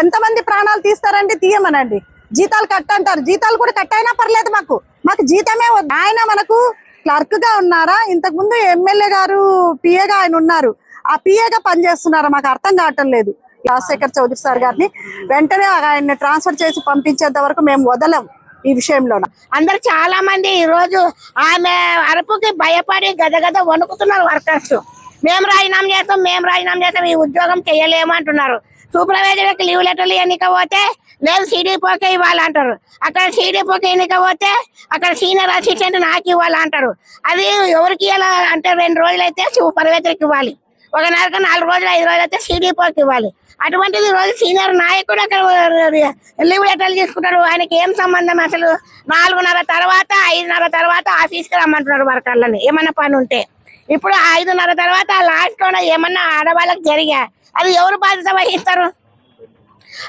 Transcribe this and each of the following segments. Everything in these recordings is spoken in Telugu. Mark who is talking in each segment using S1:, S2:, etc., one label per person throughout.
S1: ఎంతమంది ప్రాణాలు తీస్తారండి తీయమనండి. జీతాలు కట్ అంటారు జీతాలు కూడా కట్ అయినా పర్లేదు మాకు. మాకు జీతమే ఆయన మనకు క్లర్క్గా ఉన్నారా? ఇంతకు ముందు ఎమ్మెల్యే గారు పిఏగా ఆయన ఉన్నారు. ఆ పిఏగా పనిచేస్తున్నారా? మాకు అర్థం కావటం లేదు. రాజశేఖర్ చౌదరి సార్ గారిని వెంటనే ఆయన్ని ట్రాన్స్ఫర్ చేసి పంపించేంత వరకు మేము వదలం ఈ విషయంలో.
S2: అందరు చాలా మంది ఈ రోజు ఆమె అరుపుకి భయపడి గదగద వణుకుతున్నారు వర్కర్స్. మేము రాజీనామా చేస్తాం మేము రాజీనామా చేస్తాం ఈ ఉద్యోగం చేయలేము అంటున్నారు. సూపర్వైజర్కి లీవ్ లెటర్లు ఎన్నిక పోతే సీడీ సిడిపోకే ఇవ్వాలంటారు. అక్కడ సీడీ ఎన్నిక పోతే అక్కడ సీనియర్ అసిస్టెంట్ నాకు ఇవ్వాలంటారు. అది ఎవరికి ఇవ్వాలా అంటే రెండు రోజులు అయితే సూపర్వైజర్కి ఇవ్వాలి. ఒక నెలకు నాలుగు రోజులు ఐదు రోజులు అయితే సిడిపోకి ఇవ్వాలి. అటువంటిది రోజు సీనియర్ నాయకుడు అక్కడ లీవ్ లెటర్లు తీసుకుంటారు ఆయనకి ఏం సంబంధం అసలు? నాలుగున్నర తర్వాత ఐదున్నర తర్వాత ఆఫీస్కి రమ్మంటున్నారు వర్కర్లని. ఏమన్నా పని ఉంటే ఇప్పుడు ఐదున్నర తర్వాత లాస్ట్లో ఏమన్నా ఆడవాళ్ళకి జరిగా అది ఎవరు బాధ్యత వహిస్తారు?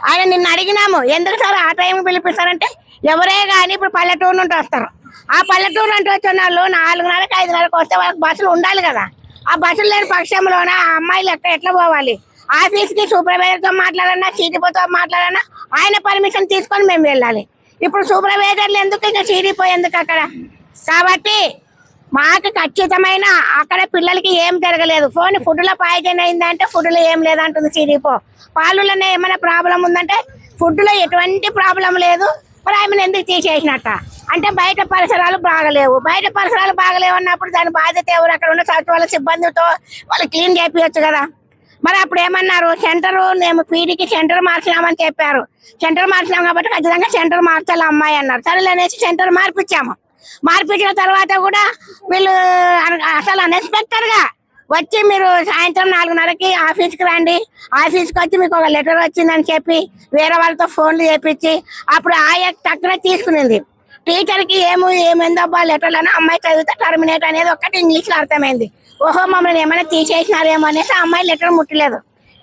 S2: ఆయన నిన్న అడిగినాము. ఎందుకు సార్ ఆ టైం పిలిపిస్తారంటే ఎవరే కానీ ఇప్పుడు పల్లెటూరు నుండి వస్తారు. ఆ పల్లెటూరు నుండి వచ్చిన వాళ్ళు నాలుగున్నరకి ఐదున్నరకు వస్తే వాళ్ళకి బస్సులు ఉండాలి కదా. ఆ బస్సులు లేని పక్షంలోన ఆ అమ్మాయిలు ఎక్కడ ఎట్లా పోవాలి? ఆఫీస్కి సూపర్వైజర్తో మాట్లాడన్నా సీడీపోతో మాట్లాడన్నా ఆయన పర్మిషన్ తీసుకొని మేము వెళ్ళాలి. ఇప్పుడు సూపర్వైజర్లు ఎందుకు ఇంకా సీడీపో ఎందుకు అక్కడ? కాబట్టి మాకు ఖచ్చితమైన అక్కడ పిల్లలకి ఏం జరగలేదు. ఫోన్ ఫుడ్లో పాయిజన్ అయిందంటే ఫుడ్లో ఏం లేదంటుంది సిడిపో పాలులోనే ఏమైనా ప్రాబ్లం ఉందంటే ఫుడ్లో ఎటువంటి ప్రాబ్లం లేదు. మరి ఆమెను ఎందుకు తీసేసినట్ట? అంటే బయట పరిసరాలు బాగలేవు. బయట పరిసరాలు బాగలేవు అన్నప్పుడు దాని బాధ్యత ఎవరు? అక్కడ ఉన్న సచివాలయ సిబ్బందితో వాళ్ళు క్లీన్ చేపించచ్చు కదా. మరి అప్పుడు ఏమన్నారు? సెంటర్ మేము పీడికి సెంటర్ మార్చినామని చెప్పారు. సెంటర్ మార్చినాం కాబట్టి ఖచ్చితంగా సెంటర్ మార్చాలి అమ్మాయి అన్నారు. సరే అనేసి సెంటర్ మార్పించాము మార్పించిన తర్వాత కూడా వీళ్ళు అన- అసలు అన్ఎక్స్పెక్టెడ్గా వచ్చి మీరు సాయంత్రం నాలుగున్నరకి ఆఫీస్కి రండి. ఆఫీస్కి వచ్చి మీకు ఒక లెటర్ వచ్చిందని చెప్పి వేరే వాళ్ళతో ఫోన్లు చేపించి అప్పుడు ఆయా తక్కువ తీసుకునింది. టీచర్కి ఏమో ఏమైందబ్బా లెటర్లు అని అమ్మాయి చదివితే టర్మినేట్ అనేది ఒక్కటి ఇంగ్లీష్లో అర్థమైంది. ఓహో మమ్మల్ని ఏమైనా తీసేసినారేమో అనేసి ఆ అమ్మాయి లెటర్ ముట్టలేదు.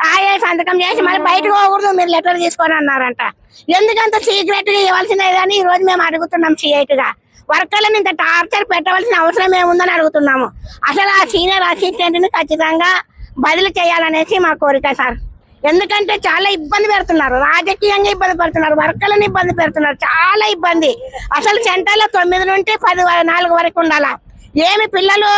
S2: ఆయా సంతకం చేసి మరి బయటకు పోకూడదు మీరు లెటర్ తీసుకొని అన్నారంట. ఎందుకంత సీక్రెట్గా ఇవ్వాల్సినది అని ఈ రోజు మేము అడుగుతున్నాం సిఐట్గా వర్కర్లను ఇంత టార్చర్ పెట్టవలసిన అవసరం ఏముందని అడుగుతున్నాము. అసలు ఆ సీనియర్ అసిస్టెంట్ని ఖచ్చితంగా బదిలీ చేయాలనేసి మా కోరిక సార్. ఎందుకంటే చాలా ఇబ్బంది పెడుతున్నారు. రాజకీయంగా ఇబ్బంది పెడుతున్నారు. వర్కర్లను ఇబ్బంది పెడుతున్నారు. చాలా ఇబ్బంది. అసలు సెంటర్లో తొమ్మిది నుండి పది నాలుగు వరకు ఉండాలా? ఏమి పిల్లలు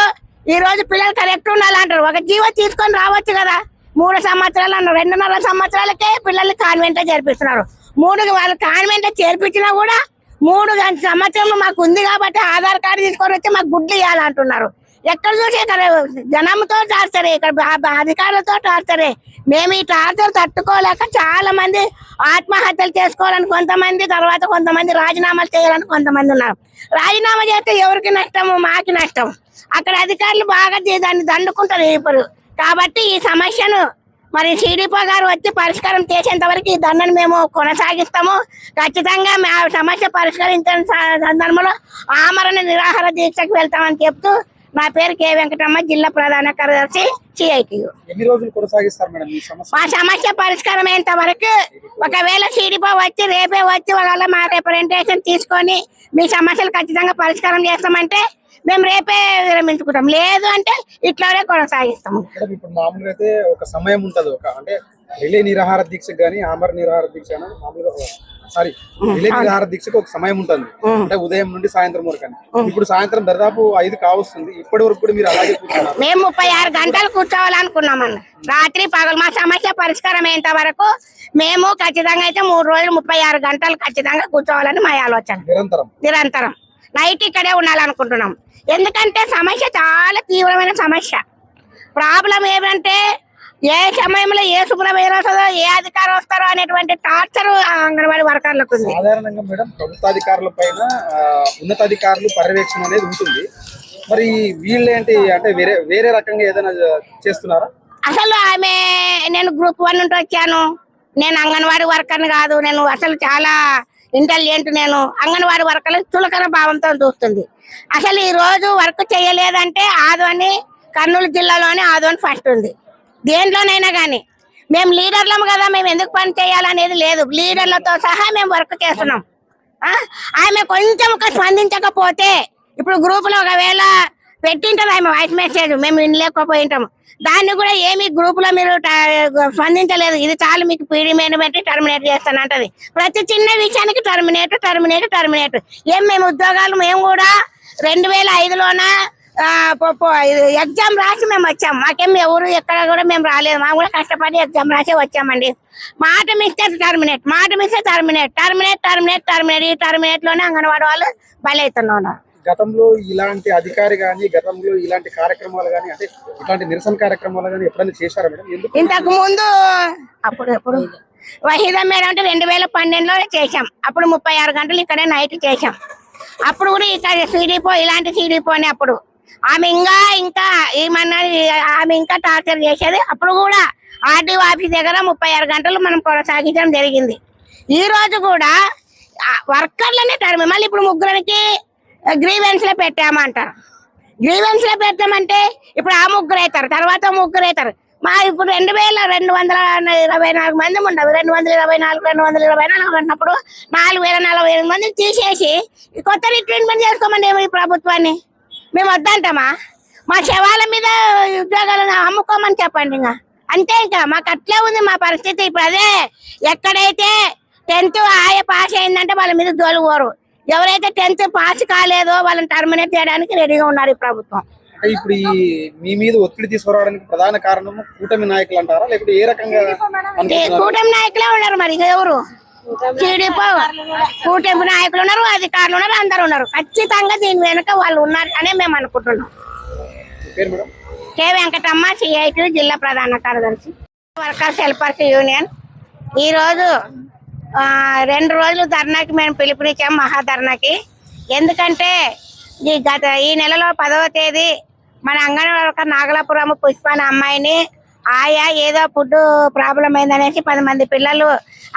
S2: ఈ రోజు పిల్లలు కరెక్ట్ ఉండాలంటారు ఒక జీవో తీసుకొని రావచ్చు కదా. మూడు సంవత్సరాలు అన్నారు రెండున్నర సంవత్సరాలకే పిల్లల్ని కాన్వెంట్ చేర్పిస్తున్నారు. మూడు వాళ్ళు కాన్వెంట్ చేర్పించినా కూడా మూడు గంట సంవత్సరం మాకు ఉంది కాబట్టి ఆధార్ కార్డు తీసుకొని వచ్చి మాకు గుడ్లు ఇవ్వాలంటున్నారు ఎక్కడ చూసి ఇక్కడ జనంతో టార్చరే ఇక్కడ అధికారులతో టార్చరే మేము ఈ టార్చర్ తట్టుకోలేక చాలా మంది ఆత్మహత్యలు చేసుకోవాలని కొంతమంది తర్వాత కొంతమంది రాజీనామాలు చేయాలని కొంతమంది ఉన్నారు. రాజీనామా చేస్తే ఎవరికి నష్టము? మాకి నష్టం. అక్కడ అధికారులు బాగా దాన్ని దండుకుంటారు ఇప్పుడు. కాబట్టి ఈ సమస్యను మరి సిడిపో గారు వచ్చి పరిష్కారం చేసేంత వరకు ఈ దండను మేము కొనసాగిస్తాము. ఖచ్చితంగా మా సమస్య పరిష్కరించిన సందర్భంలో ఆమరణ నిరాహార దీక్షకు వెళ్తామని చెప్తూ నా పేరు కె వెంకటమ్మ జిల్లా ప్రధాన కార్యదర్శి సిఐటియు
S3: ఎన్ని రోజులు కొనసాగిస్తారు మేడం ఈ సమస్య?
S2: మా సమస్య పరిష్కారం అయ్యేంత వరకు ఒకవేళ సిడిపో వచ్చి రేపే వచ్చి ఒకవేళ మా రిప్రజెంటేషన్ తీసుకొని మీ సమస్యలు ఖచ్చితంగా పరిష్కారం చేస్తామంటే మేము రేపే విరమించుకుంటాం. లేదు అంటే ఇట్లానే కొనసాగిస్తాము
S3: మేడం ఇప్పుడు మామూలుగా అయితే ఒక సమయం ఉంటది. ఒక అంటే రిలే నిరాహార దీక్షకు కానీ ఆమర నిరాహార దీక్ష మామూలుగా సారీ రిలే నిరాహార దీక్షకు ఒక సమయం ఉంటుంది. అంటే ఉదయం నుండి సాయంత్రం వరకు అని. ఇప్పుడు సాయంత్రం దాదాపు ఐదు కావస్తుంది. ఇప్పటి వరకు కూడా మీరు అలాగే కూర్చున్నారు.
S2: మేము ముప్పై ఆరు గంటలు కూర్చోవాలనుకున్నామన్న రాత్రి పగలు మా సమస్య పరిష్కారం అయ్యేంత వరకు మేము ఖచ్చితంగా అయితే మూడు రోజులు ముప్పై ఆరు గంటలు ఖచ్చితంగా కూర్చోవాలని మా ఆలోచన.
S3: నిరంతరం.
S2: నిరంతరం. నైట్ ఇక్కడే ఉండాలనుకుంటున్నాం. ఎందుకంటే సమస్య చాలా తీవ్రమైన సమస్య. ప్రాబ్లం ఏమంటే ఏ సమయంలో ఏ శుభ్రమైన వస్తుందో ఏ అధికారం వస్తారో అనేటువంటి టార్చర్ అంగన్వాడీ వర్కర్లకు
S3: సాధారణంగా మేడం ప్రభుత్వాధికారుల పైన ఉన్నతాధికారులు పర్యవేక్షణ అనేది ఉంటుంది. మరి వీళ్ళేంటి అంటే వేరే వేరే రకంగా ఏదైనా చేస్తున్నారా?
S2: అసలు ఆమె నేను గ్రూప్ వన్ నుండి వచ్చాను. నేను అంగన్వాడీ వర్కర్ని కాదు నేను అసలు చాలా ఇంటెలిజెంట్ నేను. అంగన్వాడీ వర్కర్లు చులకన భావంతో చూస్తుంది. అసలు ఈ రోజు వర్క్ చేయలేదంటే ఆదోని కర్నూలు జిల్లాలోనే ఆదోని ఫస్ట్ ఉంది. దేంట్లోనైనా కానీ మేము లీడర్లం కదా మేము ఎందుకు పని చేయాలనేది లేదు. లీడర్లతో సహా మేము వర్క్ చేస్తున్నాం. ఆ? ఆమె కొంచెం ఒక స్పందించకపోతే ఇప్పుడు గ్రూపులో ఒకవేళ పెట్టింటారు ఆమె వాయిస్ మెసేజ్ మేము వినలేకపోయింటాము. దాన్ని కూడా ఏమి గ్రూపులో మీరు స్పందించలేదు. ఇది చాలు మీకు పీడీ బట్టి పెట్టి టర్మినేట్ చేస్తానంటది ప్రతి చిన్న విషయానికి టర్మినేట్ టర్మినేట్ టర్మినేట్ ఏం మేము ఉద్యోగాలు మేము కూడా రెండు వేల ఐదులోన? ఎగ్జామ్ రాసి మేము వచ్చాం. మాకేం ఎవరు ఎక్కడ కూడా మేము రాలేదు. మాకు కూడా కష్టపడి ఎగ్జామ్ రాసి వచ్చామండి. మాట మిస్తే టర్మినేట్ మాట మిస్తే టర్మినేట్ టర్మినేట్ టర్మినేట్ టర్మినేట్ ఈ టర్మినేట్లోనే అంగన్వాడి వాళ్ళు బలవుతున్నారు
S3: గతంలో ఇలాంటి అధికారి కానీ గతంలో ఇలాంటి కార్యక్రమాలు కానీ అంటే ఇట్లాంటి నిరసన కార్యక్రమాలు కానీ ఎప్పుడైనా చేశారా మేడం?
S2: ఇంతకు ముందు అప్పుడు ఎప్పుడు? వహీదా మేడం అంటే రెండు వేల పన్నెండులో చేశాం. అప్పుడు ముప్పై ఆరు గంటలు ఇక్కడే నైట్ చేశాం. అప్పుడు కూడా ఇక సిడిపో ఇలాంటి సిడిపోని అప్పుడు. ఆమె ఇంకా ఇంకా ఏమన్నా ఆమె ఇంకా టార్చర్ చేసేది. అప్పుడు కూడా ఆర్డీఓ ఆఫీస్ దగ్గర ముప్పై ఆరు గంటలు మనం కొనసాగించడం జరిగింది. ఈ రోజు కూడా వర్కర్లనే టర్మ్ మళ్ళీ ఇప్పుడు ముగ్గురికి గ్రీవెన్స్లో పెట్టామంటారు గ్రీవెన్స్లో పెట్టామంటే ఇప్పుడు ఆ ముగ్గురు అవుతారు తర్వాత ముగ్గురు అవుతారు మా ఇప్పుడు రెండు వేల రెండు వందల ఇరవై నాలుగు మంది ఉండవు రెండు వందల ఇరవై నాలుగు రెండు వందల ఇరవై నాలుగు అన్నప్పుడు నాలుగు వేల నలభై ఎనిమిది మంది తీసేసి కొత్త రిక్రూట్మెంట్ చేసుకోమండి ఈ ప్రభుత్వాన్ని? మేము వద్దంటామా? మా శవాల మీద ఉద్యోగాలను అమ్ముకోమని చెప్పండి ఇంకా. అంతే ఇంకా. మాకు అట్లే ఉంది మా పరిస్థితి ఇప్పుడు అదే. ఎక్కడైతే టెన్త్ ఆయ పాస్ అయిందంటే వాళ్ళ మీద దోలుకోరు ఎవరైతే టెన్త్ పాస్ కాలేదో వాళ్ళని టర్మినేట్ చేయడానికి రెడీగా ఉన్నారు ఈ ప్రభుత్వం.
S3: అంటే ఇప్పుడు ఈ మీ మీద ఒత్తిడి తీసుకురావడానికి ప్రధాన కారణము కూటమి నాయకులు అంటారా? లేకపోతే ఏ రకంగా
S2: కూటమి నాయకులే ఉన్నారు మరి ఇక ఎవరు? టీడీపీ కూటమి నాయకులు ఉన్నారు అధికారులు ఉన్నారు అందరు ఉన్నారు. ఖచ్చితంగా దీని వెనుక వాళ్ళు ఉన్నారు అనే మేము అనుకుంటున్నాం. కె వెంకటమ్మ సిఐటి జిల్లా ప్రధాన కార్యదర్శి. Workers helpers union. ఈ రోజు ఆ, రెండు రోజులు ధర్నాకి మేము పిలుపునిచ్చాం మహాధర్నాకి. ఎందుకంటే ఈ గత ఈ నెలలో పదవ తేదీ మన అంగన్వాడీ నాగలాపురం పుష్ప అనే అమ్మాయిని ఆయా ఏదో ఫుడ్ ప్రాబ్లం అయిందనేసి పది మంది పిల్లలు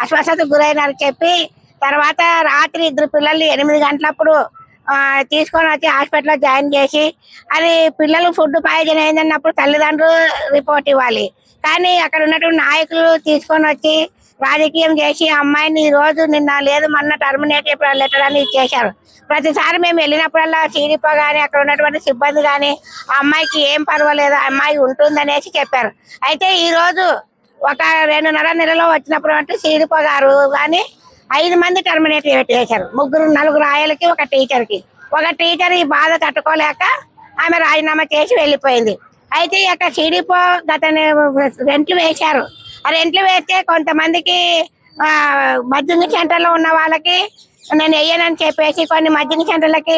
S2: అస్వస్థతకు గురైనారు చెప్పి తర్వాత రాత్రి ఇద్దరు పిల్లలు ఎనిమిది గంటలప్పుడు తీసుకొని వచ్చి హాస్పిటల్లో జాయిన్ చేసి అది పిల్లలు ఫుడ్ పాయిజన్ అయిందన్నప్పుడు తల్లిదండ్రులు రిపోర్ట్ ఇవ్వాలి. కానీ అక్కడ ఉన్నటువంటి నాయకులు తీసుకొని వచ్చి రాజకీయం చేసి అమ్మాయిని ఈ రోజు నిన్న లేదు మొన్న టర్మినేట్ లెటర్ అని చేశారు ప్రతిసారి మేము వెళ్ళినప్పుడల్లా చీరిప గాని అక్కడ ఉన్నటువంటి సిబ్బంది కానీ ఆ అమ్మాయికి ఏం పర్వాలేదు ఆ అమ్మాయి ఉంటుందనేసి చెప్పారు. అయితే ఈ రోజు ఒక రెండున్నర నెలలో వచ్చినప్పుడు అంటే సీడిప గారు కానీ ఐదు మంది టర్మినేట్ చేశారు. ముగ్గురు నలుగురు ఆయలకి ఒక టీచర్కి. ఒక టీచర్ ఈ బాధ తట్టుకోలేక ఆమె రాజీనామా చేసి వెళ్ళిపోయింది. అయితే ఈ సిడిపో గత రెంట్లు వేశారు. రెంట్లు వేస్తే కొంతమందికి ఆ, సెంటర్ సెంటర్లో ఉన్న వాళ్ళకి నేను వేయనని చెప్పేసి కొన్ని మద్యంగ సెంటర్లకి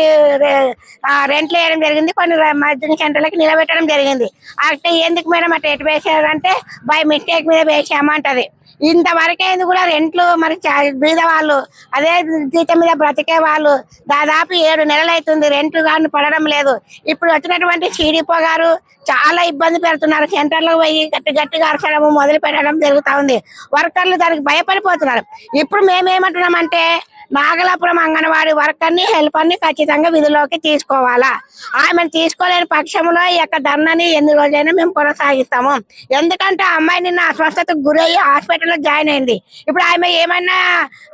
S2: రెంట్లు వేయడం జరిగింది కొన్ని ర- సెంటర్లకి నిలబెట్టడం జరిగింది. అంటే ఎందుకు మేడం అట్లా ఎటు వేసారంటే బై మిస్టేక్ మీద వేసామంటది ఇంతవరకైంది కూడా రెంట్లు మరి బీద వాళ్ళు అదే జీతం మీద బ్రతికే వాళ్ళు దాదాపు ఏడు నెలలు అవుతుంది రెంట్లు కానీ పడడం లేదు. ఇప్పుడు వచ్చినటువంటి సిడిపో గారు చాలా ఇబ్బంది పెడుతున్నారు. సెంటర్లో పోయి గట్టి గట్టిగా అరచడం మొదలు పెట్టడం జరుగుతా ఉంది. వర్కర్లు దానికి భయపడిపోతున్నారు. ఇప్పుడు మేమేమంటున్నామంటే నాగలాపురం అంగన్వాడీ వర్కర్ని ని హెల్పర్ ఖచ్చితంగా విధిలోకి తీసుకోవాలా? ఆమెను తీసుకోలేని పక్షంలో ఈ యొక్క ధర్నాని ఎన్ని రోజులైనా మేము కొనసాగిస్తాము. ఎందుకంటే ఆ అమ్మాయి నిన్న అస్వస్థతకు గురయ్యి హాస్పిటల్లో జాయిన్ అయింది. ఇప్పుడు ఆమె ఏమైనా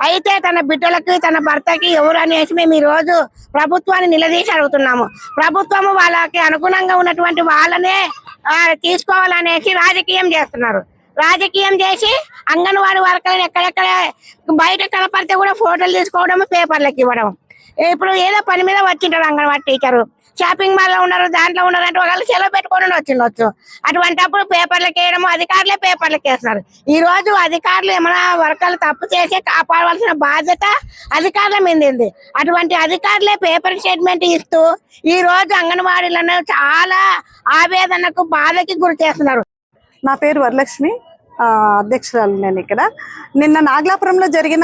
S2: అయితే తన బిడ్డలకి తన భర్తకి ఎవరు అనేసి మేము ఈ రోజు ప్రభుత్వాన్ని నిలదీసి అడుగుతున్నాము. ప్రభుత్వము వాళ్ళకి అనుగుణంగా ఉన్నటువంటి వాళ్ళనే తీసుకోవాలనేసి రాజకీయం చేస్తున్నారు. రాజకీయం చేసి అంగన్వాడీ వర్కర్లు ఎక్కడెక్కడ బయట కనపడితే కూడా ఫోటోలు తీసుకోవడం పేపర్లకు ఇవ్వడం. ఇప్పుడు ఏదో పని మీద వచ్చింటారు అంగన్వాడీ టీచరు. షాపింగ్ మాల్లో ఉన్నారు దాంట్లో ఉన్నారు అంటే వాళ్ళు సెలవు పెట్టుకొని వచ్చిండొచ్చు. అటువంటిప్పుడు పేపర్లకు వేయడము అధికారులే పేపర్లకు వేస్తున్నారు. ఈ రోజు అధికారులు ఏమైనా వర్కర్లు తప్పు చేసి కాపాడవలసిన బాధ్యత అధికారుల మీద అటువంటి అధికారులే పేపర్ స్టేట్మెంట్ ఇస్తూ ఈ రోజు అంగన్వాడీలను చాలా ఆవేదనకు బాధకి గురి చేస్తున్నారు.
S1: నా పేరు వరలక్ష్మి అధ్యక్షురాలు నేను ఇక్కడ. నిన్న నాగలాపురంలో జరిగిన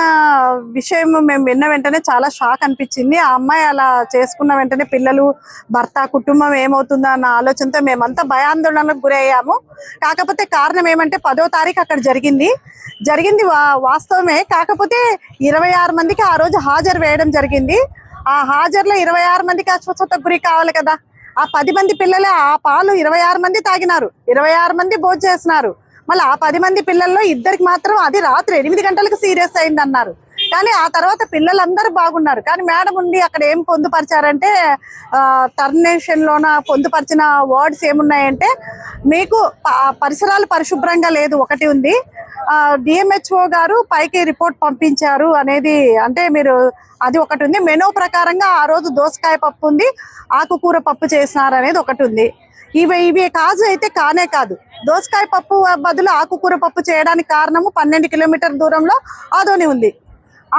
S1: విషయం మేము విన్న వెంటనే చాలా షాక్ అనిపించింది. ఆ అమ్మాయి అలా చేసుకున్న వెంటనే పిల్లలు భర్త కుటుంబం ఏమవుతుందో అన్న ఆలోచనతో మేమంతా భయాందోళనకు గురయ్యాము. కాకపోతే కారణం ఏమంటే పదో తారీఖు అక్కడ జరిగింది. జరిగింది వా- వాస్తవమే. కాకపోతే ఇరవై ఆరు మందికి ఆ రోజు హాజరు వేయడం జరిగింది. ఆ హాజరులో ఇరవై ఆరు మందికి అస్వస్థతకు గురి కావాలి కదా. ఆ పది మంది పిల్లలే ఆ పాలు ఇరవై ఆరు మంది తాగినారు. ఇరవై ఆరు మంది భోజనం చేస్తున్నారు మళ్ళీ ఆ పది మంది పిల్లల్లో ఇద్దరికి మాత్రం అది రాత్రి ఎనిమిది గంటలకు సీరియస్ అయింది అన్నారు కానీ ఆ తర్వాత పిల్లలందరూ బాగున్నారు. కానీ మేడం ఉండి అక్కడ ఏం పొందుపరిచారంటే టర్నేషన్లోన పొందుపరిచిన వర్డ్స్ ఏమున్నాయంటే మీకు ప- పరిసరాలు పరిశుభ్రంగా లేదు. ఒకటి ఉంది. డిఎంహెచ్ఓ గారు పైకి రిపోర్ట్ పంపించారు అనేది అంటే మీరు అది ఒకటి ఉంది. మెనూ ప్రకారంగా ఆ రోజు దోసకాయ పప్పు ఉంది ఆకుకూర పప్పు చేసినారు అనేది ఒకటి ఉంది. ఇవి ఇవి కాజు అయితే కానే కాదు. దోసకాయ పప్పు బదులు ఆకుకూర పప్పు చేయడానికి కారణము పన్నెండు కిలోమీటర్ దూరంలో ఆదోని ఉంది.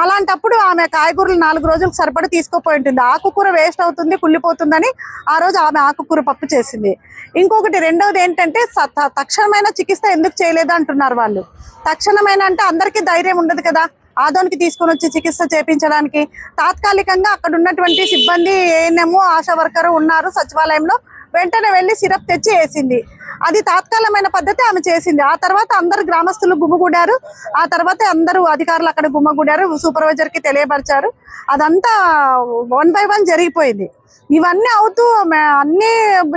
S1: అలాంటప్పుడు ఆమె కాయగూరలు నాలుగు రోజులకు సరిపడి తీసుకుపోయి ఉంటుంది. ఆకుకూర వేస్ట్ అవుతుంది కుళ్ళిపోతుందని ఆ రోజు ఆమె ఆకుకూర పప్పు చేసింది. ఇంకొకటి రెండవది ఏంటంటే తక్షణమైన చికిత్స ఎందుకు చేయలేదు అంటున్నారు వాళ్ళు. తక్షణమైన అంటే అందరికీ ధైర్యం ఉండదు కదా. ఆదోనికి తీసుకొని వచ్చి చికిత్స చేపించడానికి. తాత్కాలికంగా అక్కడ ఉన్నటువంటి సిబ్బంది ఏఎన్ఎం ఆశా వర్కర్ ఉన్నారు సచివాలయంలో. వెంటనే వెళ్ళి సిరప్ తెచ్చి వేసింది అది తాత్కాలికమైన పద్ధతి ఆమె చేసింది. ఆ తర్వాత అందరు గ్రామస్తులు గుమ్మగూడారు ఆ తర్వాత అందరూ అధికారులు అక్కడ గుమ్మగూడారు సూపర్వైజర్కి తెలియపరిచారు. అదంతా వన్ బై వన్ జరిగిపోయింది. ఇవన్నీ అవుతూ అన్ని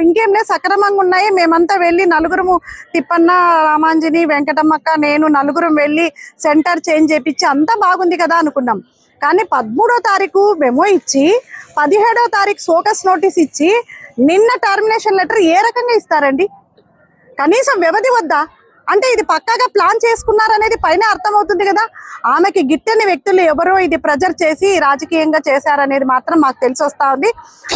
S1: ఇంకేం లేదు సక్రమంగా ఉన్నాయి. మేమంతా వెళ్ళి నలుగురము తిప్పన్న రామాంజని వెంకటమ్మక్క నేను నలుగురం వెళ్ళి సెంటర్ చేంజ్ చేపించి అంతా బాగుంది కదా అనుకున్నాం. కానీ పదమూడో తారీఖు మెమో ఇచ్చి పదిహేడో తారీఖు సోకస్ నోటీస్ ఇచ్చి నిన్న టర్మినేషన్ లెటర్ ఏ రకంగా ఇస్తారండి? కనీసం వ్యవధి వద్దా? అంటే ఇది పక్కాగా ప్లాన్ చేసుకున్నారనేది పైన అర్థమవుతుంది కదా? ఆమెకి గిట్టని వ్యక్తులు ఎవరో ఇది ప్రెజర్ చేసి రాజకీయంగా చేశారనేది మాత్రం మాకు తెలిసి వస్తా ఉంది.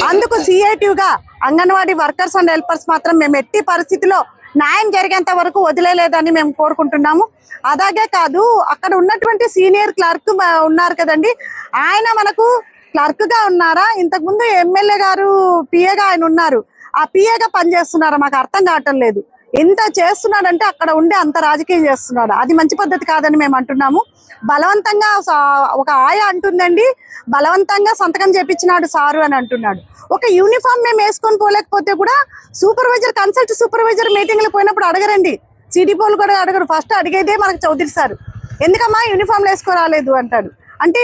S1: అందుకు సిఐటివ్గా గా అంగన్వాడీ వర్కర్స్ అండ్ హెల్పర్స్ మాత్రం మేము ఎట్టి పరిస్థితిలో న్యాయం జరిగేంత వరకు వదిలేలేదని మేము కోరుకుంటున్నాము. అలాగే కాదు అక్కడ ఉన్నటువంటి సీనియర్ క్లర్క్ ఉన్నారు కదండి ఆయన మనకు క్లర్క్గా ఉన్నారా? ఇంతకు ముందు ఎమ్మెల్యే గారు పిఏగా ఆయన ఉన్నారు. ఆ పిఏగా పనిచేస్తున్నారా? మాకు అర్థం కావటం లేదు. ఎంత చేస్తున్నాడంటే అక్కడ ఉండి అంత రాజకీయం చేస్తున్నాడు. అది మంచి పద్ధతి కాదని మేము అంటున్నాము. బలవంతంగా ఒక ఆయ అంటుందండి బలవంతంగా సంతకం చేపించినాడు సారు అని అంటున్నాడు. ఒక యూనిఫామ్ మేము వేసుకొని పోలేకపోతే కూడా సూపర్వైజర్ కన్సల్ట్ సూపర్వైజర్ మీటింగ్లు పోయినప్పుడు అడగరండి. సిడిపోలు కూడా అడగరు. ఫస్ట్ అడిగేదే మనకు చౌదరి సార్. ఎందుకమ్మా యూనిఫామ్లు వేసుకోరాలేదు అంటాడు. అంటే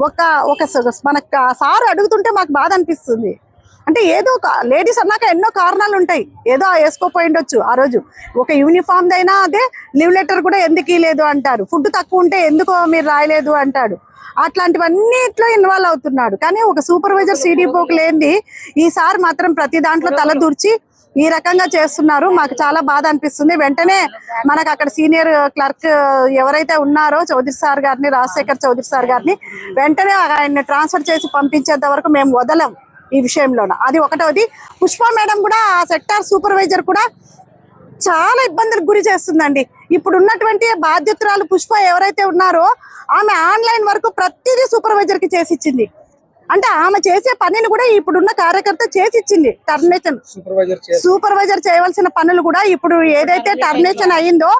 S1: ఒక ఒక మనకు సార్ అడుగుతుంటే మాకు బాధ అనిపిస్తుంది. అంటే ఏదో లేడీస్ అన్నాక ఎన్నో కారణాలు ఉంటాయి. ఏదో వేసుకోపోయి ఉండొచ్చు ఆ రోజు. ఒక యూనిఫామ్ అయినా అదే లీవ్ లెటర్ కూడా ఎందుకు లేదు అంటారు. ఫుడ్ తక్కువ ఉంటే ఎందుకో మీరు రాయలేదు అంటాడు. అట్లాంటివన్నిట్లో ఇన్వాల్వ్ అవుతున్నాడు. కానీ ఒక సూపర్వైజర్ సిడిపోకి లేనిది ఈ సార్ మాత్రం ప్రతి దాంట్లో తల దూర్చి ఈ రకంగా చేస్తున్నారు. మాకు చాలా బాధ అనిపిస్తుంది. వెంటనే మనకు అక్కడ సీనియర్ క్లర్క్ ఎవరైతే ఉన్నారో చౌదరి సార్ గారిని రాజశేఖర్ చౌదరి సార్ గారిని వెంటనే ఆయన్ని ట్రాన్స్ఫర్ చేసి పంపించేంత వరకు మేము వదలం ఈ విషయంలోన. అది ఒకటవది పుష్ప మేడం కూడా ఆ సెక్టార్ సూపర్వైజర్ కూడా చాలా ఇబ్బందులకు గురి చేస్తుందండి. ఇప్పుడు ఉన్నటువంటి బాధ్యతరాలు పుష్ప ఎవరైతే ఉన్నారో ఆమె ఆన్లైన్ వరకు ప్రతిదీ సూపర్వైజర్కి చేసి ఇచ్చింది అంటే ఆమె చేసే పనిని కూడా ఇప్పుడున్న కార్యకర్త చేసి ఇచ్చింది టర్మినేషన్
S3: సూపర్వైజర్ చేసి.
S1: సూపర్వైజర్ చేయవలసిన పనులు కూడా ఇప్పుడు ఏదైతే టర్మినేషన్ అయ్యిందో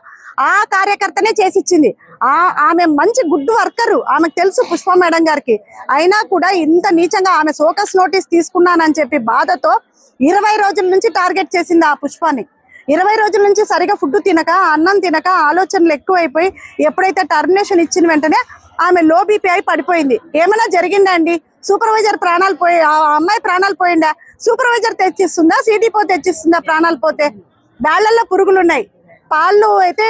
S1: ఆ కార్యకర్తనే చేసిచ్చింది. ఆ ఆమె మంచి గుడ్ వర్కరు ఆమెకు తెలుసు పుష్ప మేడం గారికి. అయినా కూడా ఇంత నీచంగా ఆమె సోకస్ నోటీస్ తీసుకున్నానని చెప్పి బాధతో ఇరవై రోజుల నుంచి టార్గెట్ చేసింది ఆ పుష్పాని. ఇరవై రోజుల నుంచి సరిగా ఫుడ్ తినక అన్నం తినక ఆలోచనలు ఎక్కువైపోయి ఎప్పుడైతే టర్మినేషన్ ఇచ్చిన వెంటనే ఆమె లో బీపీ అయి పడిపోయింది. ఏమైనా జరిగిందా అండి? సూపర్వైజర్ ప్రాణాలు పోయి ఆ అమ్మాయి ప్రాణాలు పోయిందా? సూపర్వైజర్ తెచ్చిస్తుందా? సిడిపో తెచ్చిస్తుందా ప్రాణాలు పోతే? దాళ్ళలో పురుగులు ఉన్నాయి పాలు అయితే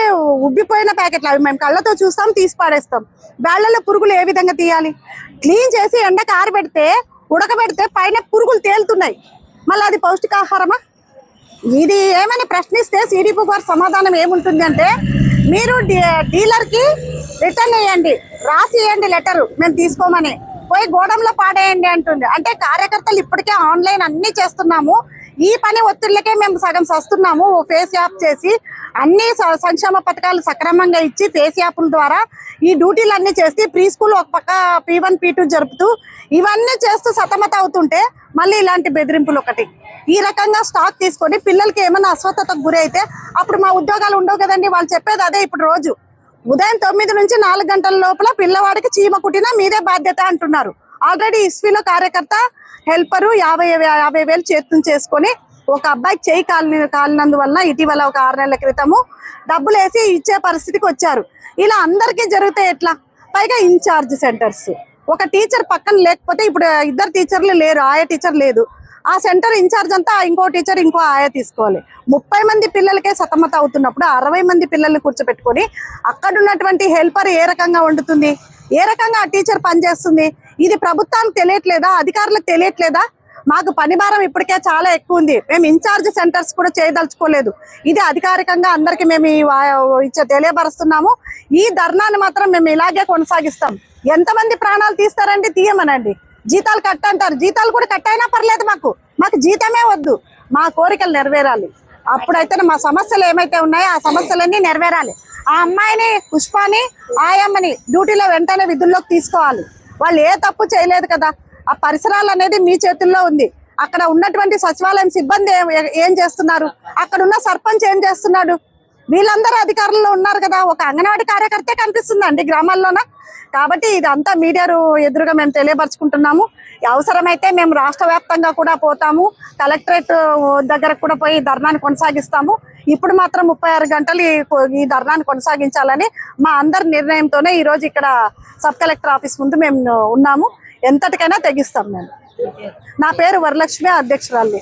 S1: ఉబ్బిపోయిన ప్యాకెట్లు అవి మేము కళ్ళతో చూస్తాం తీసి పాడేస్తాం బ్యాళ్ళలో పురుగులు ఏ విధంగా తీయాలి? క్లీన్ చేసి ఎండకు ఆరబెడితే ఉడకబెడితే పైన పురుగులు తేలుతున్నాయి. మళ్ళీ అది పౌష్టికాహారమా? ఇది ఏమని ప్రశ్నిస్తే సిడిపో గారు సమాధానం ఏముంటుంది అంటే మీరు డీలర్కి రిటర్న్ వేయండి రాసి ఇవ్వండి లెటర్ మేము తీసుకోమని. పోయి గోడంలో పాడేయండి అంటుంది అంటే కార్యకర్తలు ఇప్పటికే ఆన్లైన్ అన్ని చేస్తున్నాము. ఈ పని ఒత్తిళ్ళకే మేము సగం సస్తున్నాము. ఫేస్ యాప్ చేసి అన్ని సంక్షేమ పథకాలు సక్రమంగా ఇచ్చి ఫేస్ యాప్ల ద్వారా ఈ డ్యూటీలు అన్ని చేసి ప్రీ స్కూల్ ఒక పక్క పీ వన్ పీ టూ జరుపుతూ ఇవన్నీ చేస్తూ సతమత అవుతుంటే మళ్ళీ ఇలాంటి బెదిరింపులు ఒకటి. ఈ రకంగా స్టాక్ తీసుకొని పిల్లలకి ఏమైనా అస్వస్థతకు గురైతే అప్పుడు మా ఉద్యోగాలు ఉండవు కదండి. వాళ్ళు చెప్పేది అదే ఇప్పుడు రోజు. ఉదయం తొమ్మిది నుంచి నాలుగు గంటల లోపల పిల్లవాడికి చీమ కుట్టినా మీదే బాధ్యత అంటున్నారు. ఆల్రెడీ ఇస్ఫీలో కార్యకర్త హెల్పరు యాభై యాభై వేలు చేతులు చేసుకొని ఒక అబ్బాయి చేయి కాలి కాలినందువలన ఇటీవల ఒక ఆరు నెలల క్రితము డబ్బులు వేసి ఇచ్చే పరిస్థితికి వచ్చారు. ఇలా అందరికీ జరిగితే ఎట్లా? పైగా ఇన్ఛార్జ్ సెంటర్స్. ఒక టీచర్ పక్కన లేకపోతే ఇప్పుడు ఇద్దరు టీచర్లు లేరు ఆయా టీచర్ లేదు. ఆ సెంటర్ ఇన్ఛార్జ్ అంతా ఇంకో టీచర్ ఇంకో ఆయా తీసుకోవాలి. ముప్పై మంది పిల్లలకే సతమత అవుతున్నప్పుడు అరవై మంది పిల్లల్ని కూర్చోపెట్టుకొని అక్కడ ఉన్నటువంటి హెల్పర్ ఏ రకంగా వండుతుంది? ఏ రకంగా ఆ టీచర్ పనిచేస్తుంది? ఇది ప్రభుత్వానికి తెలియట్లేదా? అధికారులకు తెలియట్లేదా? మాకు పని భారం ఇప్పటికే చాలా ఎక్కువ ఉంది. మేము ఇన్ఛార్జ్ సెంటర్స్ కూడా చేయదలుచుకోలేదు. ఇది అధికారికంగా అందరికి మేము ఇచ్చే తెలియపరుస్తున్నాము. ఈ ధర్నాన్ని మాత్రం మేము ఇలాగే కొనసాగిస్తాం. ఎంతమంది ప్రాణాలు తీస్తారండి? తీయమనండి. జీతాలు కట్టంటారు. జీతాలు కూడా కట్టైనా పర్లేదు మాకు. మాకు జీతమే వద్దు. మా కోరికలు నెరవేరాలి. అప్పుడైతే మా సమస్యలు ఏమైతే ఉన్నాయో ఆ సమస్యలన్నీ నెరవేరాలి. ఆ అమ్మాయిని పుష్పాని ఆయమ్మని డ్యూటీలో వెంటనే విధుల్లోకి తీసుకోవాలి. వాళ్ళు ఏ తప్పు చేయలేదు కదా. ఆ పరిసరాలు అనేది మీ చేతుల్లో ఉంది. అక్కడ ఉన్నటువంటి సచివాలయం సిబ్బంది ఏం- ఏం చేస్తున్నారు? అక్కడ ఉన్న సర్పంచ్ ఏం చేస్తున్నాడు? వీళ్ళందరూ అధికారుల్లో ఉన్నారు కదా. ఒక అంగన్వాడీ కార్యకర్తే కనిపిస్తుందండి గ్రామాల్లోన. కాబట్టి ఇదంతా మీడియా ఎదురుగా మేము తెలియపరచుకుంటున్నాము. అవసరమైతే మేము రాష్ట్ర వ్యాప్తంగా కూడా పోతాము. కలెక్టరేట్ దగ్గర కూడా పోయి ధర్నాన్ని కొనసాగిస్తాము. ఇప్పుడు మాత్రం ముప్పై ఆరు గంటలు ఈ- ఈ ధర్నాన్ని కొనసాగించాలని మా అందరి నిర్ణయంతోనే ఈ రోజు ఇక్కడ సబ్ కలెక్టర్ ఆఫీస్ ముందు మేము ఉన్నాము. ఎంతటికైనా తెగిస్తాం మేము. నా పేరు వరలక్ష్మి అధ్యక్షురాలు.